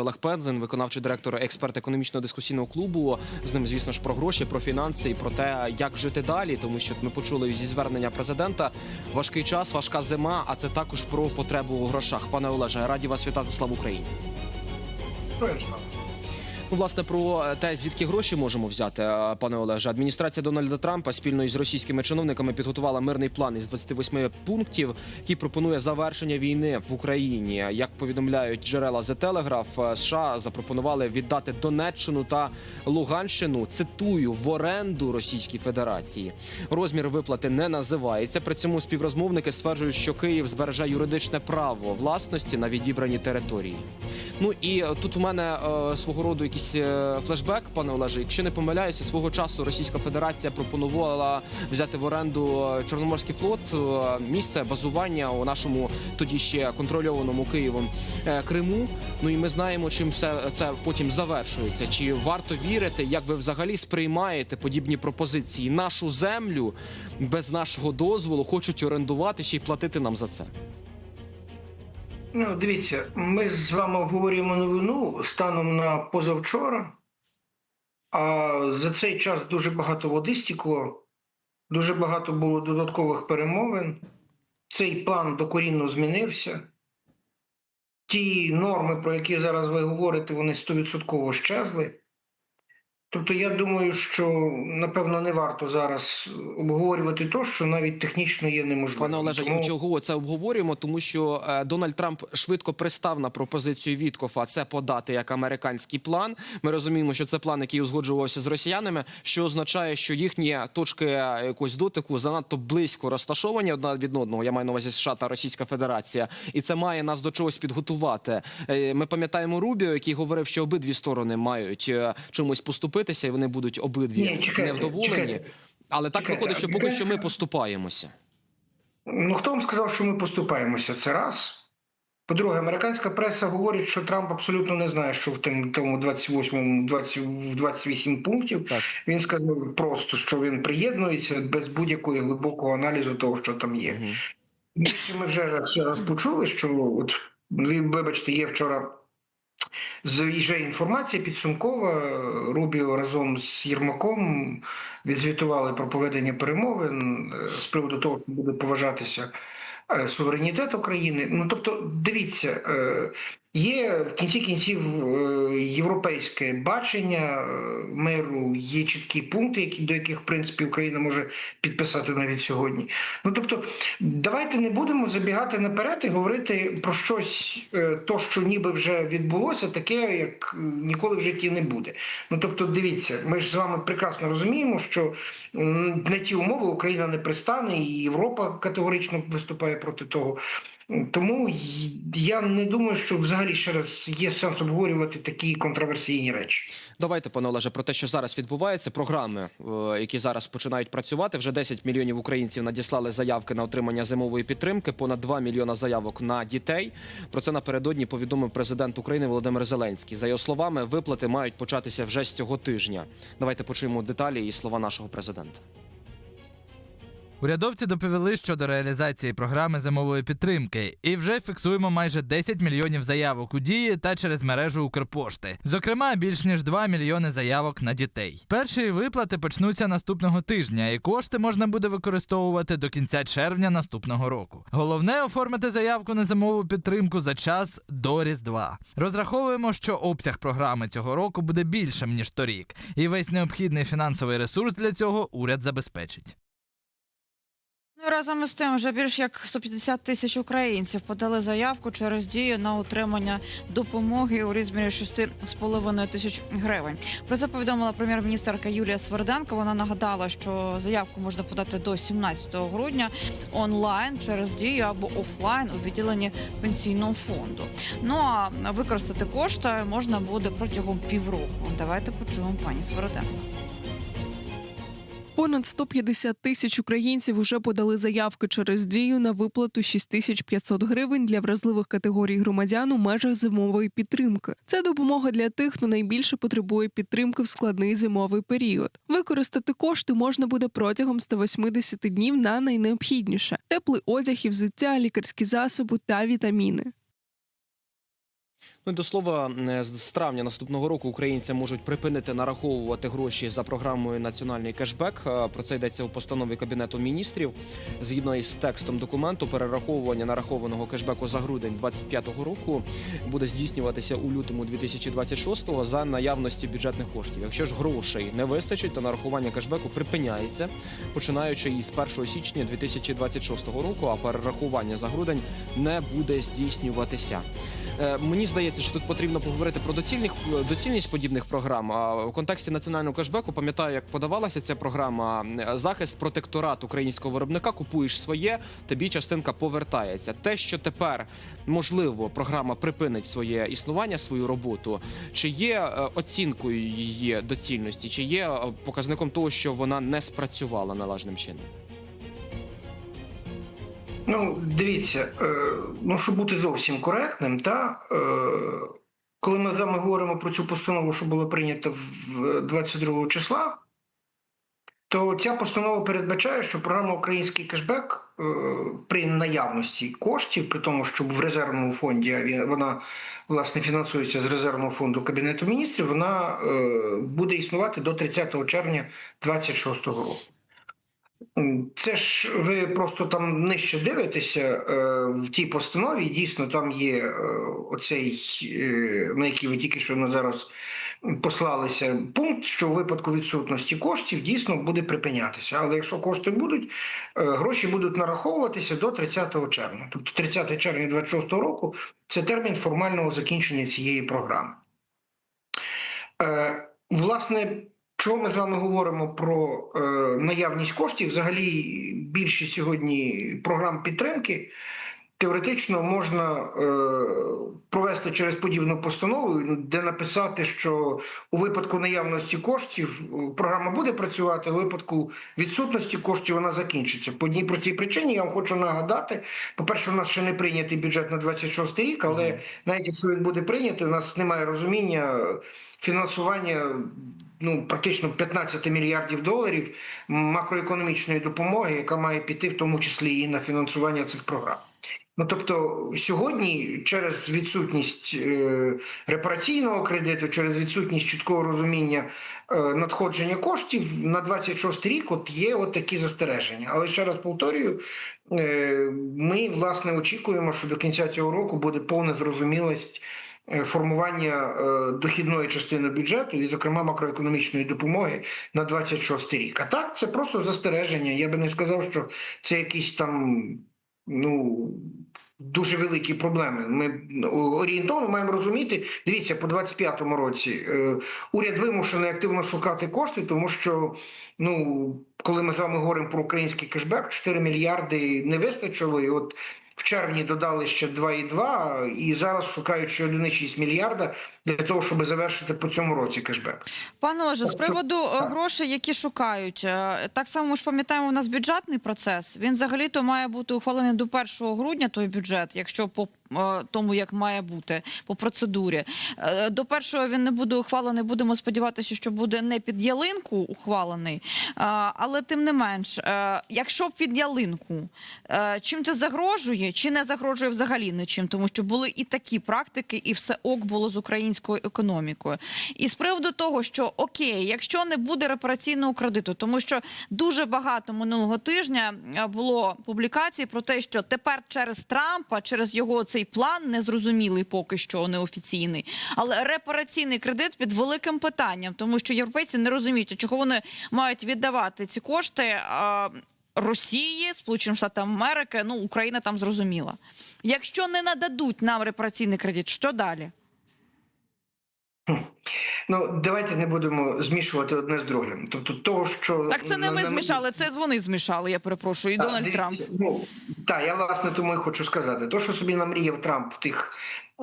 Олег Пензен, виконавчий директор експерт економічного дискусійного клубу. З ним, звісно ж, про гроші, про фінанси і про те, як жити далі. Тому що ми почули зі звернення президента. Важкий час, важка зима. А це також про потребу у грошах. Пане Олеже, раді вас вітати. Слава Україні. Ну, власне, про те, звідки гроші можемо взяти, е, пане Олеже. Адміністрація Дональда Трампа спільно із російськими чиновниками підготувала мирний план із 28 пунктів, який пропонує завершення війни в Україні. Як повідомляють джерела The Telegraph, е, США запропонували віддати Донеччину та Луганщину. Цитую в оренду Російській Федерації. Розмір виплати не називається. При цьому співрозмовники стверджують, що Київ збереже юридичне право власності на відібрані території. Ну і е, тут у мене е, свого роду якийсь е, флешбек, пане Олеже. Якщо не помиляюся, свого часу Російська Федерація пропонувала взяти в оренду е, Чорноморський флот, місце базування у нашому тоді ще контрольованому Києвом Криму. Ну і ми знаємо, чим все це потім завершується. Чи варто вірити, як ви взагалі сприймаєте подібні пропозиції? Нашу землю без нашого дозволу хочуть орендувати ще й платити нам за це. Ну, дивіться, ми з вами обговорюємо новину станом на позавчора, а за цей час дуже багато води стікло, дуже багато було додаткових перемовин. Цей план докорінно змінився. Ті норми, про які зараз ви говорите, вони стовідсотково щезли. Тобто, я думаю, що напевно не варто зараз обговорювати то, що навіть технічно є неможливим. Пане Олеже, Тому- і чого це обговорюємо? Тому що е, Дональд Трамп швидко пристав на пропозицію Віткофа це подати як американський план. Ми розуміємо, що це план, який узгоджувався з росіянами, що означає, що їхні точки е, якогось дотику занадто близько розташовані одна від одного. Я маю на увазі США та Російська Федерація, і це має нас до чогось підготувати. Е, Ми пам'ятаємо Рубіо, який говорив, що обидві сторони мають е, чимось поступитися, і вони будуть обидві Ні, чекайте, невдоволені. чекайте. Але так Чекайте, виходить, що поки що ми поступаємося. Ну, хто вам сказав, що ми поступаємося? Це раз. По-друге, американська преса говорить, що Трамп абсолютно не знає, що в тим- тому 28, 20, 28 пунктів. Так. Він сказав просто, що він приєднується без будь-якого глибокого аналізу того, що там є. Більше Ми вже ще раз почули, що от ви, вибачте, є вчора з інформація підсумкова. Рубіо разом з Єрмаком відзвітували про поведення перемовин е, з приводу того, що буде поважатися е, суверенітет України. Ну тобто, дивіться, е, є в кінці кінців е, європейське бачення е, миру, є чіткі пункти, які до яких в принципі Україна може підписати навіть сьогодні. Ну тобто, давайте не будемо забігати наперед і говорити про щось, е, то що ніби вже відбулося, таке, як ніколи в житті не буде. Ну тобто, дивіться, ми ж з вами прекрасно розуміємо, що на ті умови Україна не пристане, і Європа категорично виступає проти того. Тому я не думаю, що взагалі ще раз є сенс обговорювати такі контроверсійні речі. Давайте, пане Олеже, про те, що зараз відбувається. Програми, е, які зараз починають працювати. Вже 10 мільйонів українців надіслали заявки на отримання зимової підтримки. Понад 2 мільйона заявок на дітей. Про це напередодні повідомив президент України Володимир Зеленський. За його словами, виплати мають початися вже з цього тижня. Давайте почуємо деталі і слова нашого президента. Урядовці доповіли щодо реалізації програми зимової підтримки, і вже фіксуємо майже 10 мільйонів заявок у дії та через мережу Укрпошти. Зокрема, більш ніж 2 мільйони заявок на дітей. Перші виплати почнуться наступного тижня, і кошти можна буде використовувати до кінця червня наступного року. Головне оформити заявку на зимову підтримку за час до Різдва. Розраховуємо, що обсяг програми цього року буде більшим ніж торік, і весь необхідний фінансовий ресурс для цього уряд забезпечить. Ну, разом із тим, вже більш як 150 тисяч українців подали заявку через дію на отримання допомоги у розмірі 6,5 тисяч гривень. Про це повідомила прем'єр-міністерка Юлія Сверденко. Вона нагадала, що заявку можна подати до 17 грудня онлайн через дію або офлайн у відділенні пенсійного фонду. Ну а використати кошти можна буде протягом півроку. Давайте почуємо пані Сверденко. Понад 150 тисяч українців уже подали заявки через дію на виплату 6500 гривень для вразливих категорій громадян у межах зимової підтримки. Це допомога для тих, хто найбільше потребує підтримки в складний зимовий період. Використати кошти можна буде протягом 180 днів на найнеобхідніше: теплий одяг і взуття, лікарські засоби та вітаміни. До слова, е, з травня наступного року українці можуть припинити нараховувати гроші за програмою Національний кешбек. Е, Про це йдеться у постанові кабінету міністрів. Згідно із текстом документу, перераховування нарахованого кешбеку за грудень 2025 року буде здійснюватися у лютому 2026 за наявності бюджетних коштів. Якщо ж грошей не вистачить, то нарахування кешбеку припиняється, починаючи із 1 січня 2026 року. А перерахування за грудень не буде здійснюватися. Е, Мені здається, що тут потрібно поговорити про доцільних доцільність подібних програм. А в контексті національного кешбеку пам'ятаю, як подавалася ця програма е, захист протекторат українського виробника. Купуєш своє, тобі частинка повертається. Те, що тепер можливо програма припинить своє існування, свою роботу, чи є е, оцінкою її доцільності, чи є показником того, що вона не спрацювала належним чином. Ну, дивіться, е, ну щоб бути зовсім коректним, та е, коли ми з вами говоримо про цю постанову, що була прийнята в 22 числа, то ця постанова передбачає, що програма Український кешбек е, при наявності коштів, при тому, що в резервному фонді вона власне фінансується з резервного фонду Кабінету міністрів, вона е, буде існувати до 30 червня 2026 року. Це ж ви просто там нижче дивитеся е, в тій постанові. Дійсно, там є е, оцей, е, на який ви тільки що на зараз послалися, пункт, що у випадку відсутності коштів дійсно буде припинятися. Але якщо кошти будуть, гроші будуть нараховуватися до 30 червня. Тобто 30 червня 2026 року це термін формального закінчення цієї програми. Власне, чого ми з вами говоримо про е, наявність коштів? Взагалі, більшість сьогодні програм підтримки теоретично можна е, провести через подібну постанову, де написати, що у випадку наявності коштів е, програма буде працювати, у випадку відсутності коштів вона закінчиться. По одній простій причині я вам хочу нагадати: по-перше, у нас ще не прийнятий бюджет на 26 рік, але навіть якщо він буде прийнятий, у нас немає розуміння фінансування ну, практично 15 мільярдів доларів макроекономічної допомоги, яка має піти в тому числі і на фінансування цих програм. Ну тобто сьогодні через відсутність е, репараційного кредиту, через відсутність чіткого розуміння е, надходження коштів на 26 рік от є от такі застереження. Але ще раз повторюю, е, ми власне очікуємо, що до кінця цього року буде повна зрозумілість формування е, дохідної частини бюджету і, зокрема, макроекономічної допомоги на 26 рік. А так це просто застереження. Я би не сказав, що це якісь там ну. Дуже великі проблеми. Ми ну, орієнтовно маємо розуміти. Дивіться, по 25-му році е, уряд вимушений активно шукати кошти, тому що ну коли ми з вами говоримо про український кешбек, 4 мільярди не вистачило. І от в червні додали ще 2,2, і зараз шукають ще 1,6 мільярда для того, щоб завершити по цьому році кешбек. Пане Олеже, з Тобто, приводу е, так. грошей, які шукають, е, так само ми ж пам'ятаємо, у нас бюджетний процес. Він взагалі-то має бути ухвалений до 1 грудня той бюджет, якщо по тому, як має бути по процедурі. Е, До першого він не буде ухвалений. Будемо сподіватися, що буде не під ялинку ухвалений. Е, Але тим не менш, е, якщо під ялинку, чим це загрожує, чи не загрожує взагалі нічим, тому що були і такі практики, і все ок було з українською економікою. І з приводу того, що окей, якщо не буде репараційного кредиту, тому що дуже багато минулого тижня було публікацій про те, що тепер через Трампа, через його цей план незрозумілий, поки що неофіційний, але репараційний кредит під великим питанням, тому що європейці не розуміють, чого вони мають віддавати ці кошти. Росії, Сполученим Штатам Америки, ну Україна там зрозуміла. Якщо не нададуть нам репараційний кредит, що далі? Ну давайте не будемо змішувати одне з другим. Тобто, того, що Так це не ми змішали, це вони змішали. Я перепрошую, і Так, Дональд дивіться, Трамп. Ну, так, я власне тому і хочу сказати. То, що собі намріяв Трамп в тих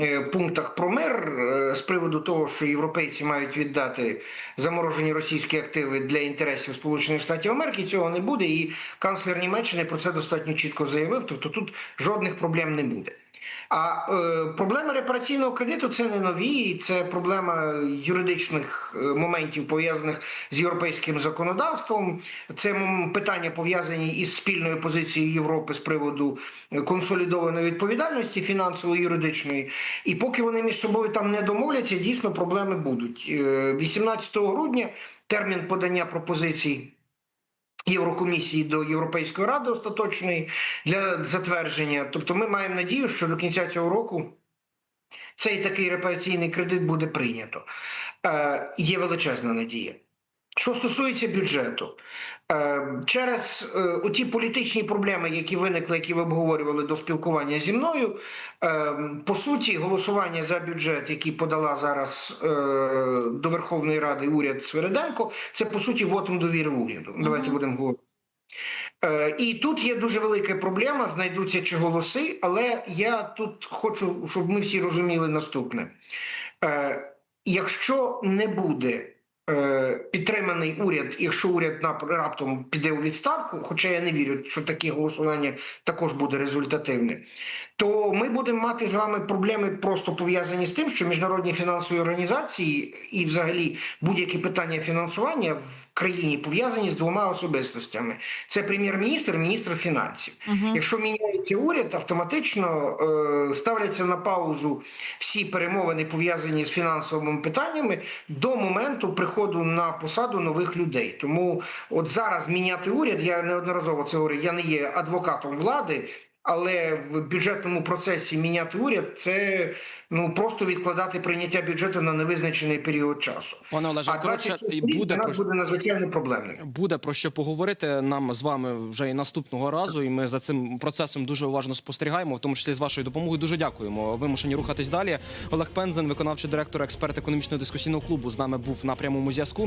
е, пунктах про мир е, з приводу того, що європейці мають віддати заморожені російські активи для інтересів Сполучених Штатів Америки, цього не буде. І канцлер Німеччини про це достатньо чітко заявив. Тобто тут жодних проблем не буде. А е, проблема репараційного кредиту це не нові, це проблема юридичних е, моментів пов'язаних з європейським законодавством. Це питання пов'язані із спільною позицією Європи з приводу е, консолідованої відповідальності фінансово юридичної. І поки вони між собою там не домовляться, дійсно проблеми будуть. Е, 18 грудня термін подання пропозицій. Єврокомісії до Європейської ради остаточної для затвердження. Тобто, ми маємо надію, що до кінця цього року цей такий репараційний кредит буде прийнято. Е, є величезна надія. Що стосується бюджету, е, через е, оті політичні проблеми, які виникли, які ви обговорювали до спілкування зі мною, е, по суті, голосування за бюджет, який подала зараз до Верховної Ради уряд Свереденко, це по суті вотом довіри уряду. Давайте будемо говорити. І тут є дуже велика проблема, знайдуться чи голоси, але я тут хочу, щоб ми всі розуміли наступне. Якщо не буде підтриманий уряд, якщо уряд раптом піде у відставку, хоча я не вірю, що таке голосування також буде результативне, то ми будемо мати з вами проблеми просто пов'язані з тим, що міжнародні фінансові організації і взагалі будь-які питання фінансування в країні пов'язані з двома особистостями: це прем'єр-міністр, міністр фінансів. Якщо міняється уряд, автоматично е, ставляться на паузу всі перемовини пов'язані з фінансовими питаннями до моменту приходу на посаду нових людей. Тому от зараз міняти уряд, я неодноразово це говорю, я не є адвокатом влади. Але в бюджетному процесі міняти уряд це ну просто відкладати прийняття бюджету на невизначений період часу. Пане Олеже, А коротше, і буде для про нас буде надзвичайно проблемним. Буде про що поговорити нам з вами вже і наступного разу. І ми за цим процесом дуже уважно спостерігаємо, в тому числі з вашою допомогою. Дуже дякуємо. Вимушені рухатись далі. Олег Пензен, виконавчий директор, експерт економічного дискусійного клубу, з нами був на прямому зв'язку.